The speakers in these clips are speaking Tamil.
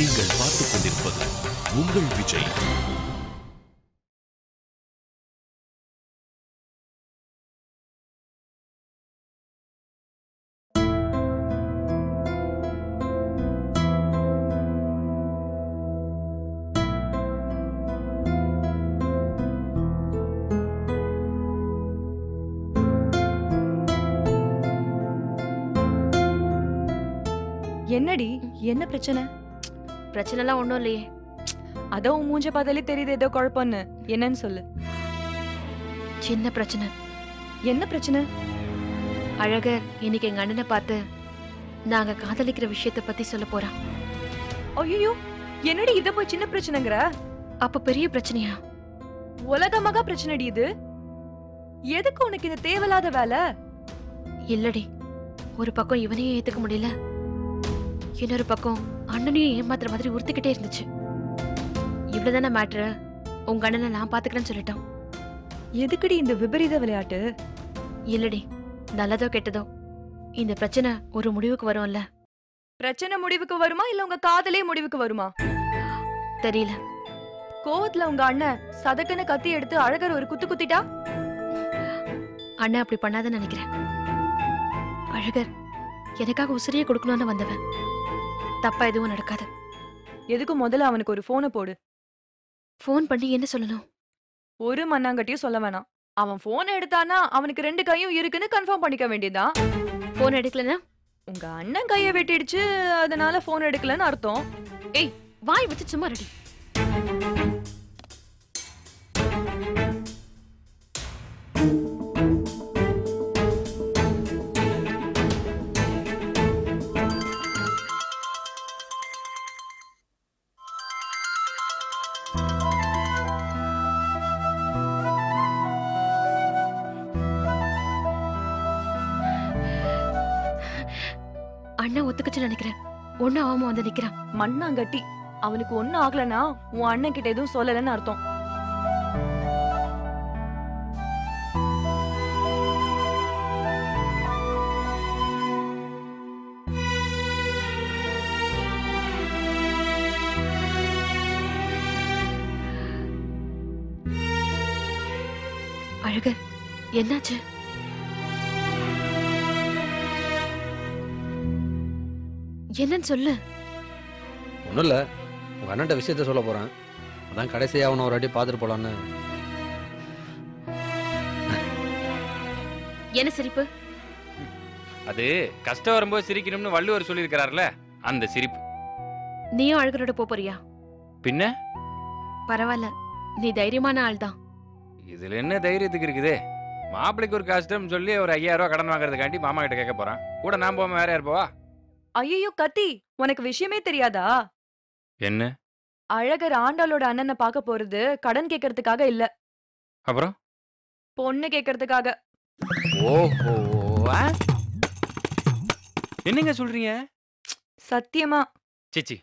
நீங்கள் பார்த்துக் கொண்டிருப்பது உங்கள் விஜய். என்னடி? என்ன பிரச்சனை? பிரச்சனைலாம் ஒண்ணும் இல்லையே. அதான் உன் மூஞ்ச பார்த்தாலே தெரியுது ஏதோ குழப்பம்னு. என்னன்னு சொல்லு. சின்ன பிரச்சனை. என்ன பிரச்சனை? அழகர் இன்னைக்கு எங்க அண்ணனை பார்த்து நாங்க காதலிக்கிற விஷயத்த பத்தி சொல்ல போறான். ஐயோ என்னடி இத போய் சின்ன பிரச்சனைங்கிற? அப்ப பெரிய பிரச்சனையா? உலகமாக பிரச்சனைடி இது. எதுக்கு உனக்கு இது தேவையில்லாத வேலை? இல்லடி ஒரு பக்கம் இவனையும் ஏத்துக்க முடியல. இன்னொரு பக்கம் அண்ணனையும் ஏமாத்துற மாதிரி உறுத்திக்கிட்டே இருந்துச்சு. இவ்வளவுதானே மேட்ரு உங்க அண்ணனை நான் பாத்துக்கிறேன்னு சொல்லிட்டான் எதுக்குடி இந்த விபரீத விளையாட்டு? இல்லடி நல்லதோ கெட்டதோ. இந்த பிரச்சனை ஒரு முடிவுக்கு வரும்ல. பிரச்சனை முடிவுக்கு வருமா? இல்ல உங்க காதலே முடிவுக்கு வருமா? தெரியல. கோவத்துல உங்க அண்ணன் சதக்குன்னு கத்தி எடுத்து அழகர் ஒரு குத்து குத்திட்டா? அண்ணன் அப்படி பண்ணாதன்னு நினைக்கிறேன். அழகர் எனக்காக உசிரியை கொடுக்கணும்னு வந்தவன். தப்பா எதுவும் நடக்காது. எதுக்கு முதல்ல அவனுக்கு ஒரு போனை போடு. ஃபோன் பண்ணி என்ன சொல்லணும்? ஒரு மண்ணாங்கட்டியும் சொல்ல வேணாம். அவன் போன் எடுத்தானா அவனுக்கு ரெண்டு கையும் இருக்குன்னு கன்ஃபார்ம் பண்ணிக்க வேண்டியதுதான் ஃபோன் எடுக்கலன்னா? உங்க அண்ணன் கைய வெட்டிடுச்சு அதனால போன் எடுக்கலன்னு அர்த்தம். வாய் வச்சு சும்மா ரெடி அண்ணன் ஒத்துக்குச்சு நினைக்கிறேன். ஒண்ணு ஆகாம வந்து நிக்கிறான். மண்ணாங்கட்டி. அவனுக்கு ஒண்ணும் ஆகலனா உன் அண்ணன் கிட்ட எதுவும் சொல்லலன்னு அர்த்தம். அழகர் என்னாச்சு? என்னன்னு சொல்லு. ஒன்றும் இல்லை. உங்கள் அண்ணன்ட்ட விஷயத்த சொல்ல போகிறேன் அதான் கடைசியாக அவனை ஒரு வாட்டி பார்த்துட்டு போகலான்னு என்ன சிரிப்பு? அது கஷ்டம் வரும்போது சிரிக்கணும்னு வள்ளுவர் சொல்லியிருக்கிறார்ல அந்த சிரிப்பு. நீயும் அழகரோட போப் போறியா? பின்ன? பரவாயில்ல. நீ தைரியமான ஆள் தான் இதுல என்ன தைரியத்துக்கு இருக்குது? மாப்பிளைக்கு ஒரு கஷ்டம் சொல்லி ஒரு ஐயாயிரம் ரூபாய் கடன் வாங்குறதுக்காண்டி மாமா கிட்ட கேட்க போறான். கூட நான் போகாம வேற யார் போவா? ஐயோ கத்தி! உனக்கு விஷயமே தெரியாதா? என்ன? அழகர் ஆண்டாளோட அண்ணனை பார்க்க போறது கடன் கேட்கறதுக்காக இல்ல. அப்புறம்? பொண்ணு கேட்கறதுக்காக ஓஹோ ஆ? என்னங்க சொல்றீங்க? சத்தியமா. சிச்சி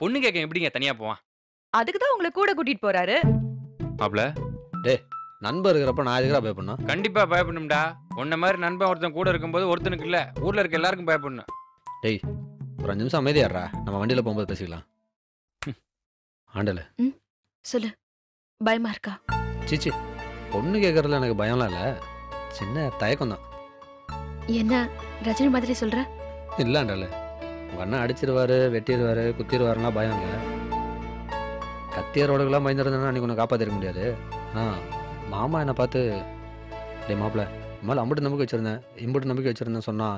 பொண்ணு கேட்க எப்படிங்க? தனியா போவான். அதுக்கு தான் உங்களை கூட கூட்டிட்டு போறாரு. மாப்ள. நண்பர் இருக்கிறப்ப நான் எதுக்குறா பே பண்ணா கண்டிப்பா பயப்படணும்டா. உன்ன மாதிரி நண்பன் ஒருத்தன் கூட இருக்கும்போது ஒருத்தனுக்கு இல்ல. ஊர்ல இருக்க எல்லாருக்கும் பயப்படணும். ஒரு அஞ்சு நிமிஷம் அமைதியாடுறா நம்ம வண்டியில் போகும்போது பேசிக்கலாம். ம். ஆண்டல சொல்லு. பயமா இருக்கா? சீச்சி பொண்ணு கேட்கறதுல எனக்கு பயம்லாம் இல்லை. சின்ன தயக்கம் தான் என்ன ரஜினி மாதிரி சொல்ற? இல்லை ஆண்டல. அண்ணன் அடிச்சிருவாரு வெட்டிடுவாரு குத்திடுவாருன்னா பயம் இல்லை. கத்தியாரோடுக்கெல்லாம் பயந்துருந்தேன்னா அன்றைக்கி உன்னை காப்பாற்றிருக்க முடியாது. ஆ மாமா என்னை பார்த்து டேய் மாப்பிள்ள மேலே அம்புட்டு நம்பிக்கை வச்சுருந்தேன் இம்புட்டு நம்பிக்கை வச்சுருந்தேன் சொன்னா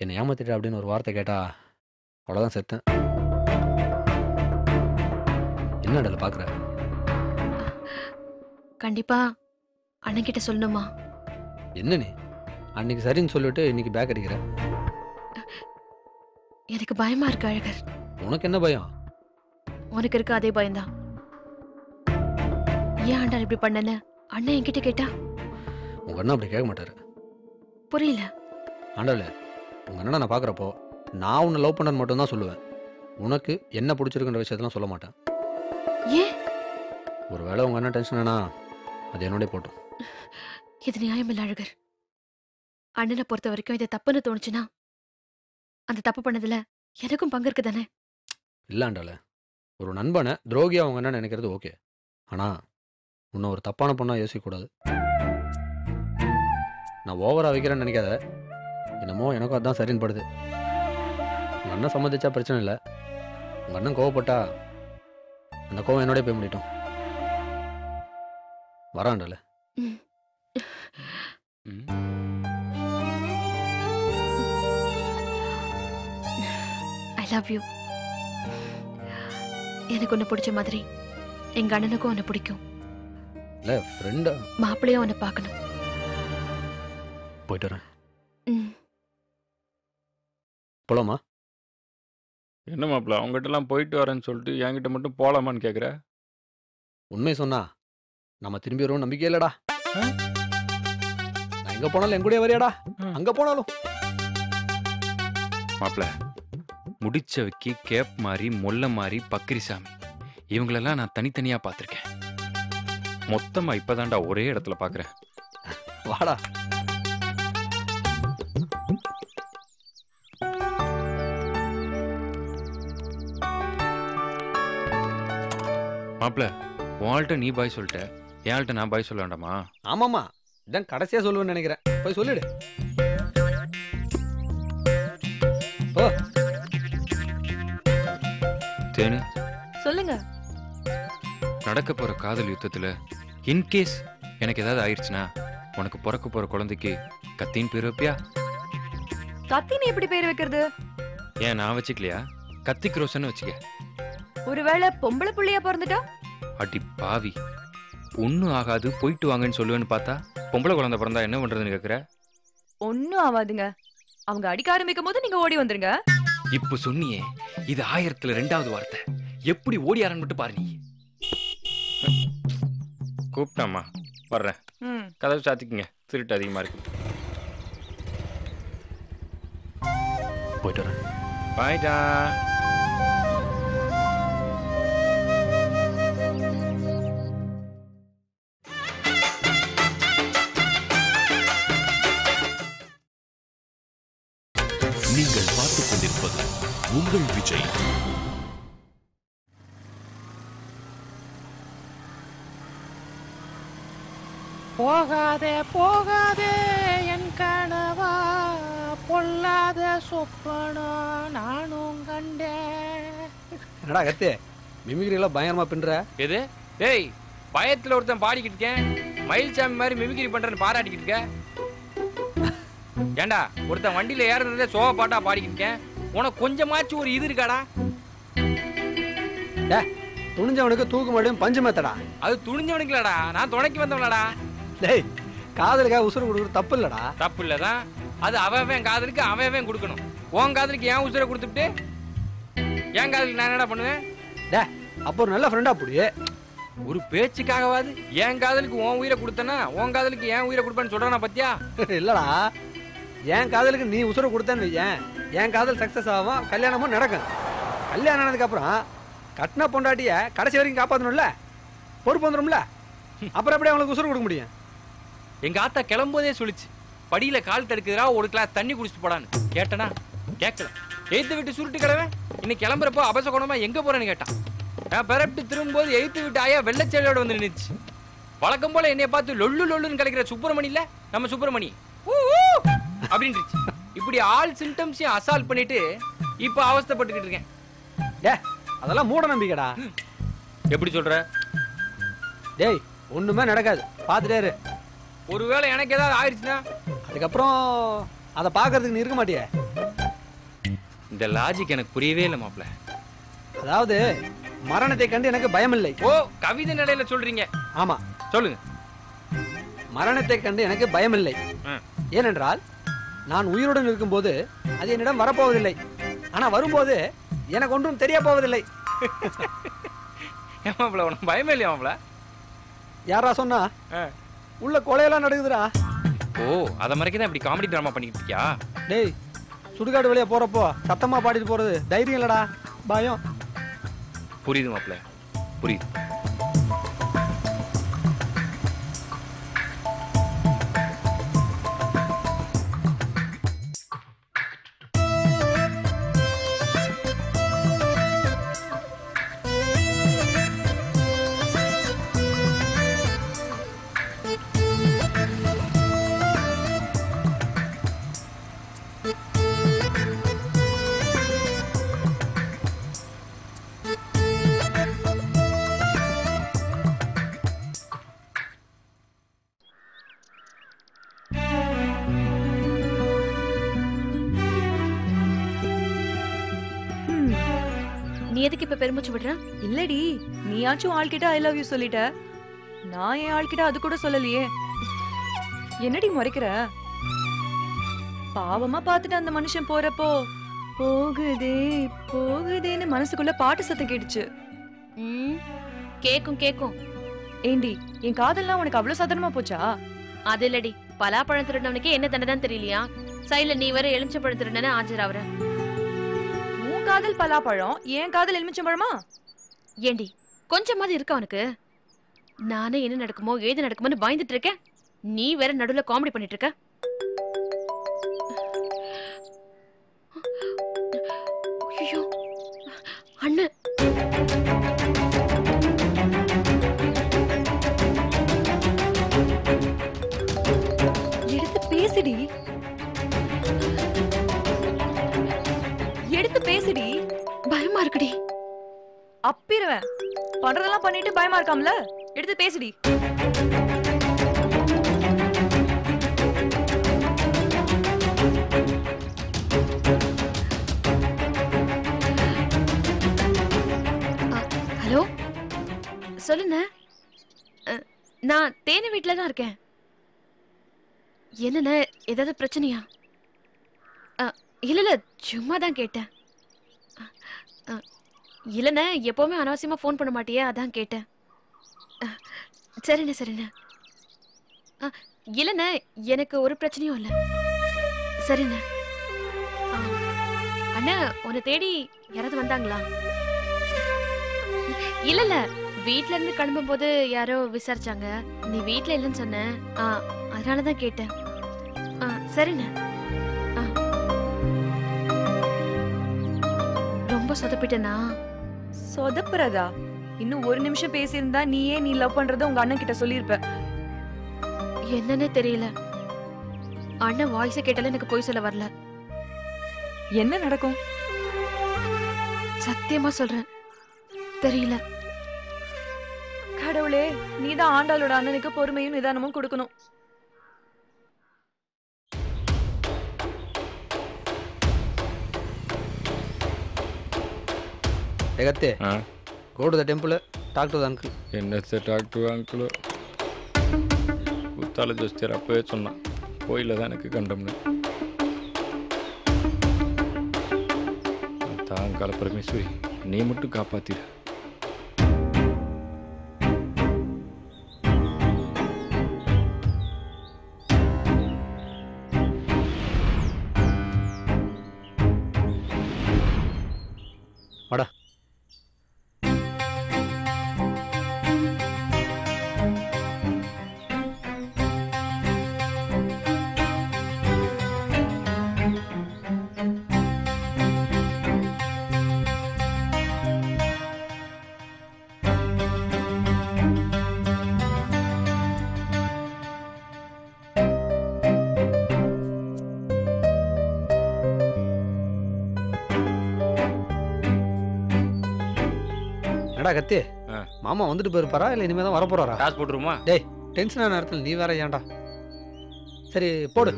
என்னை ஏமாத்திட்ட அப்படின்னு ஒரு வார்த்தை கேட்டா அவ்வளோதான் செத்தேன். என்ன அடல பார்க்குற கண்டிப்பா அண்ணன் கிட்ட சொல்லணுமா? என்ன நீ? அன்னைக்கு சரின்னு சொல்லிட்டு இன்னைக்கு பேக் அடிக்கிற? எனக்கு பயமா இருக்கு அழகர். உனக்கு என்ன பயம்? உனக்கு இருக்க அதே பயம்தான். ஏன் ஆண்டாள் இப்படி பண்ணல அண்ணன் என்கிட்ட கேட்டா? உங்கள் அண்ணன் அப்படி கேட்க மாட்டாரு. புரியல. ஆண்டவளே உங்கள் அண்ணனை நான் பார்க்குறப்போ நான் உன்னை லவ் பண்ணன்னு மட்டும்தான் சொல்லுவேன். உனக்கு என்ன பிடிச்சிருக்குன்ற விஷயத்தெல்லாம் சொல்ல மாட்டேன். ஏன்? ஒருவேளை உங்கள் அண்ணன் டென்ஷன் அது என்னோடய போட்டும். இது நியாயமில்ல அழகர். அண்ணனை பொறுத்த வரைக்கும் இது தப்புன்னு தோணுச்சுன்னா அந்த தப்பு பண்ணதுல எனக்கும் பங்கு இருக்கு தானே? இல்லாண்டால ஒரு நண்பனை துரோகியா அவங்க என்ன நினைக்கிறது ஓகே. ஆனால் உன்னை ஒரு தப்பான பொண்ணா யோசிக்கக்கூடாது. நான் ஓவரா வைக்கிறேன்னு நினைக்காத. என்னமோ எனக்கும் அதான் சரின்னு படுது. உங்கள் அண்ணன் சம்மதிச்சா பிரச்சனை இல்லை. உங்கள் அண்ணன் கோவப்பட்டா அந்த கோவம் என்னோடய போய் முடியட்டும். வராண்டால ம். ஐ லவ் யூ எனக்கு உன்னை பிடிச்ச மாதிரி எங்க அண்ணனுக்கும் உன்னை பிடிக்கும். இல்லை ஃப்ரெண்டா மாப்பிள்ளையும் உன்னை பார்க்கணும். போயிட்டு வரேன். போலாமா? என்ன மாப்பிள்ள அவங்ககிட்ட எல்லாம் போயிட்டு வரேன்னு சொல்லிட்டு என்கிட்ட மட்டும் போலாமான்னு கேக்குற? உண்மை சொன்னா நம்ம திரும்பி வருவோம் நம்பிக்கை இல்லடா. ஆ? நான் எங்க போனாலும் என் கூடயே வரியாடா. அங்க போனாலும். மாப்பிள்ள முடிச்சவைக்கு கேப் மாதிரி மொல்ல மாதிரி பக்கிரிசாமி. இவங்களெல்லாம் நான் தனித்தனியா பார்த்துருக்கேன். மொத்தமா இப்பதான்டா ஒரே இடத்துல பாக்குறேன். வாடா. மாப்பிள்ள உன்கிட்ட நீ பாய் சொல்லிட்ட என்கிட்ட நான் பாய் சொல்ல வேண்டாமா? ஆமாமா இதான் கடைசியா சொல்லுவேன்னு நினைக்கிறேன். போய் சொல்லிடு. ஓ தேனு. சொல்லுங்க. நடக்க போற காதல் யுத்தத்துல இன்கேஸ் எனக்கு ஏதாவது ஆயிடுச்சுன்னா உனக்கு பிறக்க போற குழந்தைக்கு கத்தின்னு பேர் வைப்பியா? கத்தின்னு எப்படி பேர் வைக்கிறது? ஏன் நான் வச்சுக்கலையா? கத்தி க்ரோசன்னு வச்சுக்க. ஒருவேளை பொம்பளை புள்ளையா பிறந்துட்டா? அடி பாவி. ஒன்றும் ஆகாது போயிட்டு வாங்கன்னு சொல்லுவேன்னு பார்த்தா பொம்பளை குழந்தை பிறந்தா என்ன பண்றதுன்னு கேக்குற? ஒன்னும் ஆகாதுங்க அவங்க அடிக்க ஆரம்பிக்கும் போது நீங்க ஓடி வந்துருங்க. இப்போ சொன்னியே இது ஆயிரத்துல ரெண்டாவது வார்த்தை. எப்படி ஓடியாரன்னு மட்டும் பாரு நீ. கூப்பிட்டாமா வர்றேன். ம். கதவு சாத்திக்குங்க திருட்டு அதிகமா இருக்கு. போயிட்டு வரேன். பாய்டா என்னடா கத்து? மிமிக்ரி எல்லாம் பயங்கரமா பின்ற எது? டேய் பயத்துல ஒருத்தன் பாடிக்கிட்டு இருக்கேன். மயில்சாமி மாதிரி மிமிக்ரி பண்றேன்னு பாராட்டிக்கிட்டு இருக்க. ஏண்டா ஒருத்தன் வண்டியில ஏறுறதே சோக பாட்டா பாடிக்கிட்டு இருக்கேன். உனக்கு கொஞ்சமாச்சும் ஒரு இது இருக்காடா? துணிஞ்சவனுக்கு தூக்கு மாட்டியும் பஞ்சு மேத்தடா. அது துணிஞ்சவனுக்கு இல்லடா நான் துணைக்கு வந்தவனடா டேய் காதலுக்காக உசுறு கொடுக்குறது தப்பு இல்லடா தப்பு இல்லதான் அது அவன் காதலுக்கு அவன் கொடுக்கணும். உன் காதலுக்கு ஏன் உசுரை கொடுத்துட்டு என் காதலுக்கு நான் என்னடா பண்ணுவேன்? அப்போ ஒரு நல்ல ஃப்ரெண்டா புடி ஒரு பேச்சுக்காகவாது என் காதலுக்கு உன் உயிரை கொடுத்தனா உன் காதலுக்கு ஏன் உயிரை கொடுப்பேன்னு சொல்றானா பத்தியா? இல்லடா. என் காதலுக்கு நீ உசுறு கொடுத்தேன்னு வையேன். என் காதல் சக்சஸ் ஆகும் கல்யாணமும் நடக்கும். கல்யாணம் ஆனதுக்கு அப்புறம் கட்டின பொண்டாட்டிய கடைசி வரைக்கும் காப்பாத்தணும்ல? பொறுப்பு வந்துடும்ல அப்புறம் எப்படி அவங்களுக்கு உசுறு கொடுக்க முடியும்? எங்க ஆத்தா கிளம்போதே சொல்லிச்சு படியில கால் தடுக்குதுடா ஒரு கிளாஸ் தண்ணி குடிச்சிட்டு போடான்னு. கேட்டனா? கேட்கல எய்த்து விட்டு சுருட்டு கிழவன் இன்னைக்கு கிளம்புறப்போ அபசகுணமா எங்க போறேன்னு கேட்டான். நான் பிறப்பிட்டு திரும்பும்போது எய்த்து விட்டு ஆயா வெள்ளச்சேலையோட வந்து நின்னுச்சு. வழக்கம் போல என்னைய பார்த்து லொல்லு லொல்லுன்னு கலைக்கிற சுப்பிரமணி இல்ல நம்ம சுப்பிரமணி. அப்படின்னுச்சு இப்படி ஆல் சிம்டம்ஸையும் அசால்ட் பண்ணிட்டு இப்ப அவஸ்தைப்பட்டுக்கிட்டு இருக்கேன். டே அதெல்லாம் மூட நம்பிக்கைடா. எப்படி சொல்ற? டேய் ஒண்ணுமே நடக்காது. பார்த்துட்டே இரு. ஒருவேளை எனக்கு ஏதாவது ஆயிடுச்சுன்னா அதுக்கப்புறம் அதை பார்க்கறதுக்கு நீ இருக்க மாட்டியே. இந்த லாஜிக் எனக்கு புரியவே இல்லை மாப்ள அதாவது மரணத்தை கண்டு எனக்கு பயமில்லை. ஓ கவிதை நிலையில சொல்றீங்க. ஆமா. சொல்லுங்க. மரணத்தை கண்டு எனக்கு பயமில்லை. ம். ஏனென்றால் நான் உயிருடன் இருக்கும்போது அது என்னிடம் வரப்போவதில்லை. ஆனா வரும்போது எனக்கு ஒன்றும் தெரிய போவதில்லை. ஏன் மாப்ள உனக்கு பயமே இல்லையா மாப்ள யாரா சொன்னா. உள்ள கொலையெல்லாம் நடக்குதுடா. ஓ அதை மறைக்க தான் இப்படி காமெடி ட்ராமா பண்ணிக்கிட்டு இருக்கியா? டேய் சுடுகாடு வழியா போறப்போ சத்தமா பாடிட்டு போறது தைரியம் இல்லடா. பயம். புரியுது மாப்பிள்ள. புரியுது. இப்ப பெருமூச்சு விடுற? இல்லடி நீயாச்சும் ஆள்கிட்ட ஐ லவ் யூ சொல்லிட்ட. நான் என் ஆள்கிட்ட அது கூட சொல்லலையே. என்னடி முறைக்கிற? பாவமா பார்த்துட்டு அந்த மனுஷன் போறப்போ போகுதே போகுதேன்னு மனசுக்குள்ள பாட்டு சத்தம் கேட்டுச்சு. கேக்கும் கேக்கும். ஏண்டி என் காதல்லாம் உனக்கு அவ்வளவு சாதாரணமா போச்சா? அது இல்லடி பலாப்பழம் திருடினவனுக்கே என்ன தண்டனை தெரியலையா? சைடுல நீ வர எலுமிச்சப்பழம் திருடனு ஆஜராவற காதல் பலாப்பழம் என் காதல் எலுமிச்சம்பழமா ஏண்டி கொஞ்சமாவது இருக்கா அவனுக்கு நானே என்ன நடக்குமோ ஏது நடக்குமோன்னு பயந்துட்டு இருக்கேன். நீ வேற நடுவுல காமெடி பண்ணிட்டு இருக்க. ஐயோ அண்ணன் எடுத்து பேசுடி. எடுத்து பேசுடி. பயமா இருக்குடி. அப்பிருவேன். பண்றதெல்லாம் பண்ணிட்டு பயமா இருக்காம்ல? எடுத்து பேசுடி. ஹலோ? சொல்லுண்ண நான் தேனி வீட்டில தான் இருக்கேன். என்னண்ணே ஏதாவது பிரச்சனையா? இல்லை இல்லை சும்மா தான் கேட்டேன். அ, அ, இல்லைண்ணே எப்போவுமே அனாவசியமாக ஃபோன் பண்ண மாட்டியே அதான் கேட்டேன். அ, சரிண்ணே சரிண்ணே. இல்லைண்ணே எனக்கு ஒரு பிரச்சனையும் இல்லை. சரிண்ணே. அண்ணா உன்னை தேடி யாராவது வந்தாங்களா? இல்ல இல்ல வீட்ல இருந்து கிளம்பும் போது யாரோ விசாரிச்சாங்க. நீ வீட்ல இல்லைன்னு சொன்ன ஆ அதனால தான் கேட்டேன். ஆ சரிண்ணே. ரொம்ப சொதப்பிட்டேனா? சொதப்புறதா? இன்னும் ஒரு நிமிஷம் பேசியிருந்தா நீயே நீ லவ் பண்றத உங்க அண்ணன் கிட்ட சொல்லியிருப்ப. என்னன்னே தெரியல. அண்ணன் வாய்ஸை கேட்டாலே எனக்கு போய் சொல்ல வரல. என்ன நடக்கும்? சத்தியமா சொல்றேன். தெரியல. கடவுளே நீதான் ஆண்டாளோட அண்ணனுக்கு பொறுமையும் நிதானமும் கொடுக்கணும். ఎగత్తే. Go the temple talk to uncle NSA talk to uncle గుర్తాలు చూస్తే అప్పవేచున్నా పోయిలే దానికి కంటమ్ని అంకాల పరమేశ్వరి నీ ముట్టు కాపాతీరా. என்னடா கத்தி. ஆ. மாமா வந்துட்டு போயிருப்பாரா இல்லை இனிமே தான் வரப்போறாரா? காசு போட்டுருமா டென்ஷனான நேரத்தில் நீ வேற ஏன்டா? சரி போடு.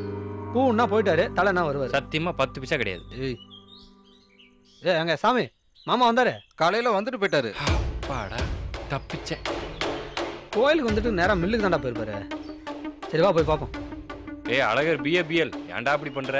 பூன்னா போயிட்டாரு தலைனா வருவார். சத்தியமா பத்து பைசா கிடையாது. ஏய் ஏ எங்க சாமி மாமா வந்தாரு. காலையில வந்துட்டு போயிட்டாரு. பாடா தப்பிச்சேன். கோயிலுக்கு வந்துட்டு நேரா மில்லுக்கு தான்டா போயிருப்பாரு. சரி வா போய் பார்ப்போம் ஏய் அழகர் பிஏ பிஎல் ஏன்டா அப்படி பண்ற?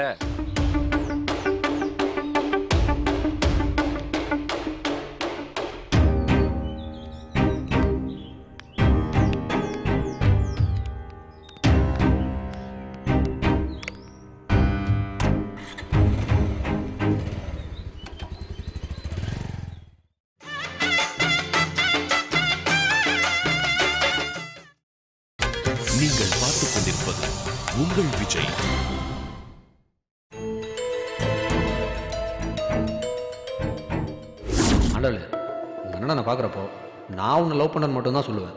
நான் உன்னை லவ் பண்ணது மட்டும்தான் சொல்லுவேன்.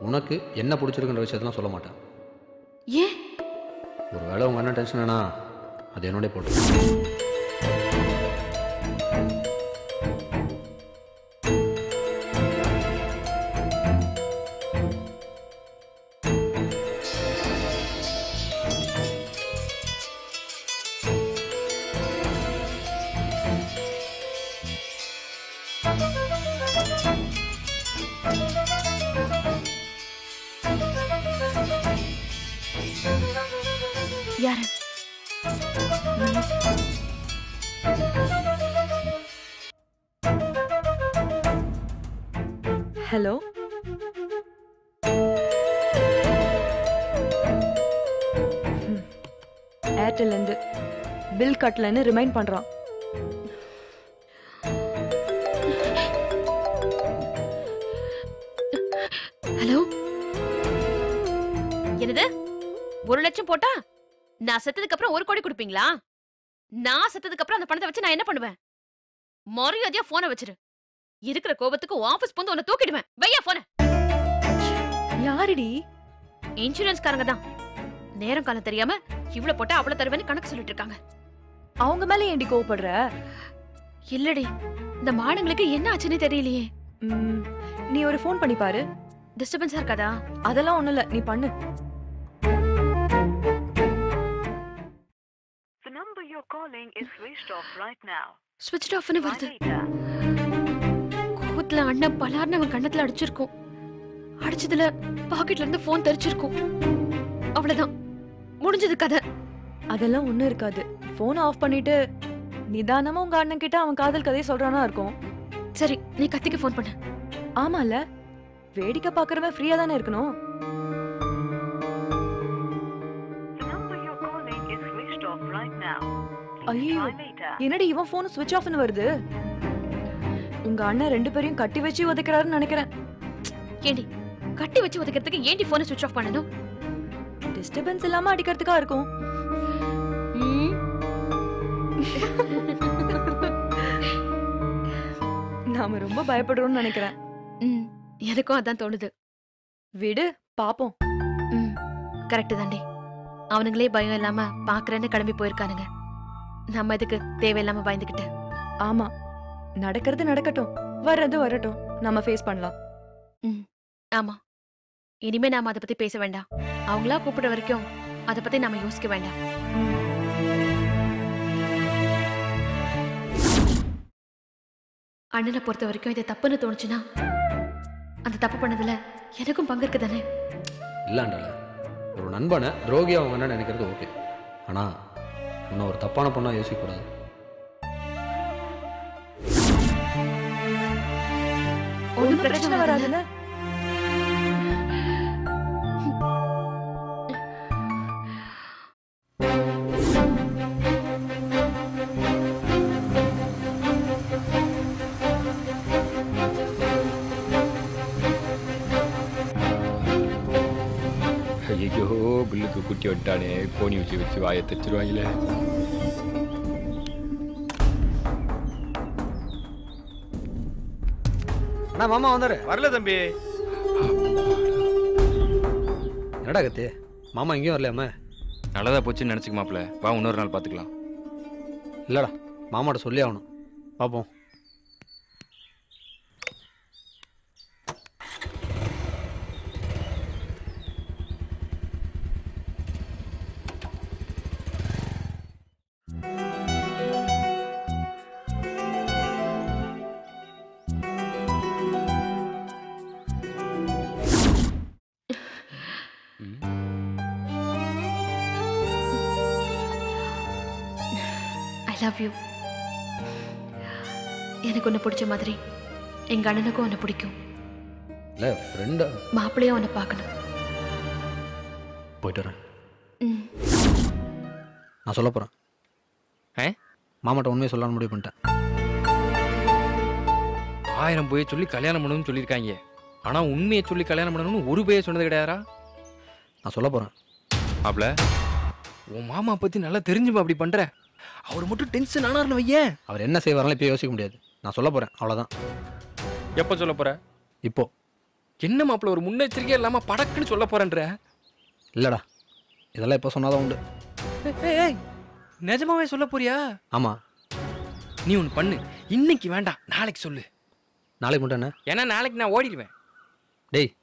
உனக்கு என்ன பிடிச்சிருக்குன்ற விஷயத்தெல்லாம் சொல்ல மாட்டேன். ஏன்? ஒரு வேளை உங்கள் அண்ணன் டென்ஷன் ஆனா அது என்னோடய போட்டு. ஹலோ? ஏர்டெல் இருந்து பில் கட்டலன்னு ரிமைண்ட் பண்றான் ஹலோ? என்னது? ஒரு லட்சம் போட்டா? நான் செத்ததுக்கு அப்புறம் ஒரு கோடி கொடுப்பீங்களா? நான் செத்ததுக்கு அப்புறம் அந்த பணத்தை வச்சு நான் என்ன பண்ணுவேன்? மரியாதையா போனை வச்சிரு. இருக்கிற கோபத்துக்கு ஆபீஸ் வந்து உன்னை தூக்கிடுவேன். வையா போன யாருடி? இன்சூரன்ஸ்காரங்க தான். நேரம் காலம் தெரியாம இவ்வளவு போட்டா அவ்வளவு தருவேன்னு கணக்கு சொல்லிட்டு இருக்காங்க. அவங்க மேல ஏண்டி கோவப்படுற? இல்லடி. இந்த மாடுங்களுக்கு என்ன ஆச்சுன்னு தெரியலையே. நீ ஒரு ஃபோன் பண்ணி பாரு. டிஸ்டர்பன்ஸா இருக்காதா? அதெல்லாம் ஒண்ணும் இல்ல நீ பண்ணு. The number you're calling is switched off right now. ஸ்விட்ச் ஆஃப்னு Try வருது. கோவத்துல அண்ணன் பலார்னு அவன் கண்ணத்துல அடிச்சிருக்கும். அடிச்சதுல பாக்கெட்ல இருந்து போன் தெரிச்சிருக்கும். அவ்வளவுதான். முடிஞ்சது கதை. அதெல்லாம் ஒண்ணும் இருக்காது. போன் ஆஃப் பண்ணிட்டு நிதானமா உங்க அண்ணன் கிட்ட அவன் காதல் கதையை சொல்றானா இருக்கும். சரி நீ கத்திக்கு ஃபோன் பண்ணு. ஆமால வேடிக்கை பாக்குறவன் ஃப்ரீயா தானே இருக்கணும். ஐயோ. என்னடி இவன் போன் சுவிட்ச் ஆஃப்னு வருது? உங்க அண்ணன் ரெண்டு பேரையும் கட்டி வச்சு உதைக்கிறாருன்னு நினைக்கிறேன். ஏண்டி கட்டி வச்சு உதைக்கிறதுக்கு ஏண்டி போனை சுவிட்ச் ஆஃப் பண்ணணும்? டிஸ்டர்பன்ஸ் இல்லாம அடிக்கிறதுக்கா இருக்கும். ம், நாம ரொம்ப பயப்படுறோம்னு நினைக்கிறேன். ம், எனக்கும் அதான் தோணுது. விடு பாப்போம். ம் கரெக்ட் தாண்டி. அவனுங்களே பயம் இல்லாம பாக்குறேன்னு கிளம்பி போயிருக்கானுங்க. நம்ம இதுக்கு தேவையில்லாம பயந்துகிட்டு? ஆமா நடக்கிறது நடக்கட்டும் வர்றது வரட்டும். நம்ம ஃபேஸ் பண்ணலாம். ஆமா. இனிமே நாம அதை பத்தி பேச வேண்டாம். அவங்களா கூப்பிடுற வரைக்கும் அதை பத்தி நாம யோசிக்க வேண்டாம். அண்ணனை பொறுத்த வரைக்கும் இது தப்புன்னு தோணுச்சுன்னா அந்த தப்பு பண்ணதுல எனக்கும் பங்கு இருக்கு தானே இல்லாண்டால ஒரு நண்பனை துரோகி அவங்க என்ன நினைக்கிறது ஓகே ஆனால் இன்னும் ஒரு தப்பான பொண்ணா யோசிக்கக்கூடாது. ஒண்ணும் பிரச்சனை வராதுல்ல? ஐயோ பில்லுக்கு குட்டி விட்டானே. கோணி வச்சு வச்சு வாயை தச்சிருவாங்களே அண்ணா மாமா வந்தாரு. வரல தம்பி. என்னடா கத்தி? மாமா எங்கேயும் வரலையாம? நல்லதா போச்சுன்னு நினைச்சுக்க மாப்ள வா இன்னொரு நாள் பாத்துக்கலாம். இல்லைடா மாமாட்ட சொல்லி ஆகணும். பார்ப்போம் ஐ லவ் யூ எனக்கு உன்னை பிடிச்ச மாதிரி எங்க அண்ணனுக்கும் உன்னை பிடிக்கும். இல்லை ஃப்ரெண்டா மாப்பிள்ளையும் உன்னை பார்க்கணும். போயிட்டு வரேன். ம். நான் சொல்ல போகிறேன் ஆ? மாமாட்ட உண்மையை சொல்லலாம்னு முடிவு பண்ணிட்டேன். ஆயிரம் போய் சொல்லி கல்யாணம் பண்ணணும்னு சொல்லியிருக்காங்க. ஆனா உண்மையை சொல்லி கல்யாணம் பண்ணணும்னு ஒரு பேய சொன்னது கிடையாதா நான் சொல்ல போகிறேன் மாப்ள. உன் மாமா பத்தி நல்லா தெரிஞ்சுப்பா அப்படி பண்ற. அவர் மட்டும் டென்ஷன் ஆனார்னு வையேன். அவர் என்ன செய்வாரெல்லாம் இப்போ யோசிக்க முடியாது. நான் சொல்ல போகிறேன் அவ்வளோதான் எப்ப சொல்ல போற? இப்போ. என்ன மாப்ள ஒரு முன்னெச்சரிக்கை இல்லாம படக்குன்னு சொல்ல போறேன்ற? இல்லைடா. இதெல்லாம் இப்போ சொன்னாதான் உண்டு. நிஜமாவே சொல்ல போறியா? ஆமாம் நீ ஒன்று பண்ணு. இன்னைக்கு வேண்டாம். நாளைக்கு சொல்லு. நாளைக்கு மட்டும் என்ன? ஏன்னா நாளைக்கு நான் ஓடிடுவேன். டேய்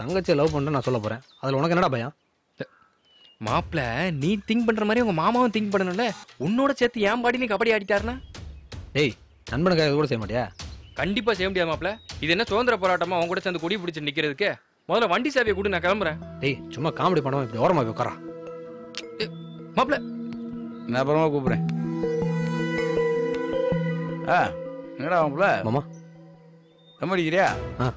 தங்கச்சியை லவ் பண்ணிட்டு நான் சொல்ல போகிறேன் அதில் உனக்கு என்னடா பயம்? மாப்பிள நீ திங்க் பண்ற மாதிரி உங்க மாமாவும் திங்க் பண்ணணும்ல? உன்னோட சேர்த்து ஏன் பாடி நீ கபடி ஆடிட்டாருன்னா? டேய் நண்பனுக்காக கூட செய்ய மாட்டியா? கண்டிப்பா செய்ய முடியாது மாப்ள இது என்ன சுதந்திர போராட்டமா? அவங்க கூட சேர்ந்து கொடி பிடிச்சு நிக்கிறதுக்கு? முதல்ல வண்டி சாவியை கொடு நான் கிளம்புறேன். டேய் சும்மா காமெடி பண்ணாம இப்படி ஓரமாக போய் உட்காரா? மாப்ள நான் அப்புறமா கூப்பிட்றேன். ஆ என்னடா மாப்பிள? மாமா. தம் அடிக்கிறியா ஆ.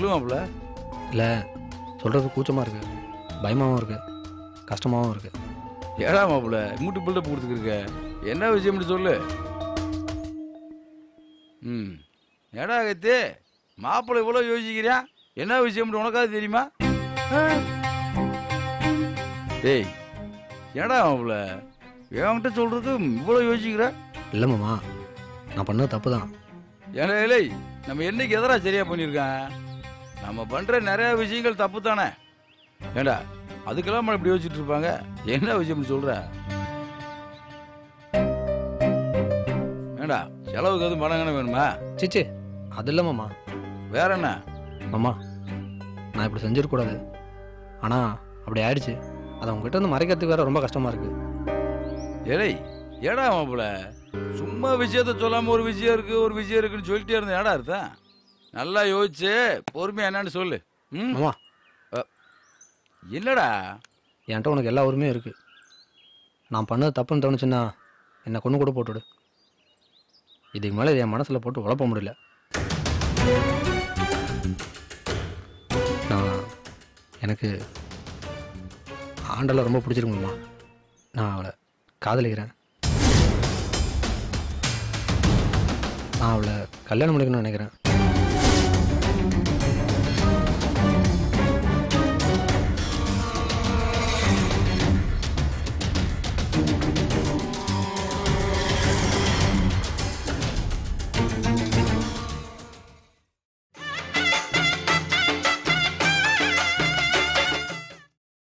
சொல்லு மாப்பிள இல்லை சொல்கிறது கூச்சமாக இருக்குது பயமாகவும் இருக்குது கஷ்டமாகவும் இருக்குது ஏடா மாப்பிள மூட்டு பில்டப் கொடுத்துக்கிருக்க. என்ன விஷயம்னு சொல்லு? ம். ஏடா கத்து மாப்பிள்ளை இவ்வளோ யோசிக்கிறியா? என்ன விஷயம்னு உனக்காவது தெரியுமா? டேய் ஏடா மாப்பிள என்கிட்ட சொல்றதுக்கு இவ்வளோ யோசிக்கிற? இல்லை மாமா நான் பண்ணது தப்பு தான் ஏன்னா இல்லை நம்ம என்னைக்கு எதரா சரியா பண்ணியிருக்கேன்? நம்ம பண்ற நிறைய விஷயங்கள் தப்பு தானே ஏண்டா அதுக்கெல்லாம் நம்ம இப்படி யோசிச்சுட்டு இருப்பாங்க? என்ன விஷயம்னு சொல்ற? ஏண்டா செலவுக்கு எதுவும் பணம் வேணுமா? சிச்சி அது இல்லை மாமா. வேற என்ன? மாமா நான் இப்படி செஞ்சிடக்கூடாது ஆனால் அப்படி ஆயிடுச்சு. அதை உங்ககிட்ட இருந்து மறைக்கிறதுக்கு வேற ரொம்ப கஷ்டமாக இருக்குது ஏலை ஏடா மாப்பிள சும்மா விஷயத்த சொல்லாம ஒரு விஷயம் இருக்கு ஒரு விஷயம் இருக்குன்னு சொல்லிட்டே இருந்தேன். ஏடா அர்த்தம்? நல்லா யோசிச்சு பொறுமையா என்னன்னு சொல்லு. ம்? மாமா. என்னடா? என்கிட்ட உனக்கு எல்லா உரிமையும் இருக்குது நான் பண்ணது தப்புன்னு தோணுச்சுன்னா என்னை கொண்டு கூட போட்டுவிடு இதுக்கு மேலே என் மனசில் போட்டு உழப்ப முடியல. நான் எனக்கு ஆண்டெல்லாம் ரொம்ப பிடிச்சிருக்குமா நான் அவளை காதலிக்கிறேன். நான் அவளை கல்யாணம் பண்ணிக்கணும்னு நினைக்கிறேன்.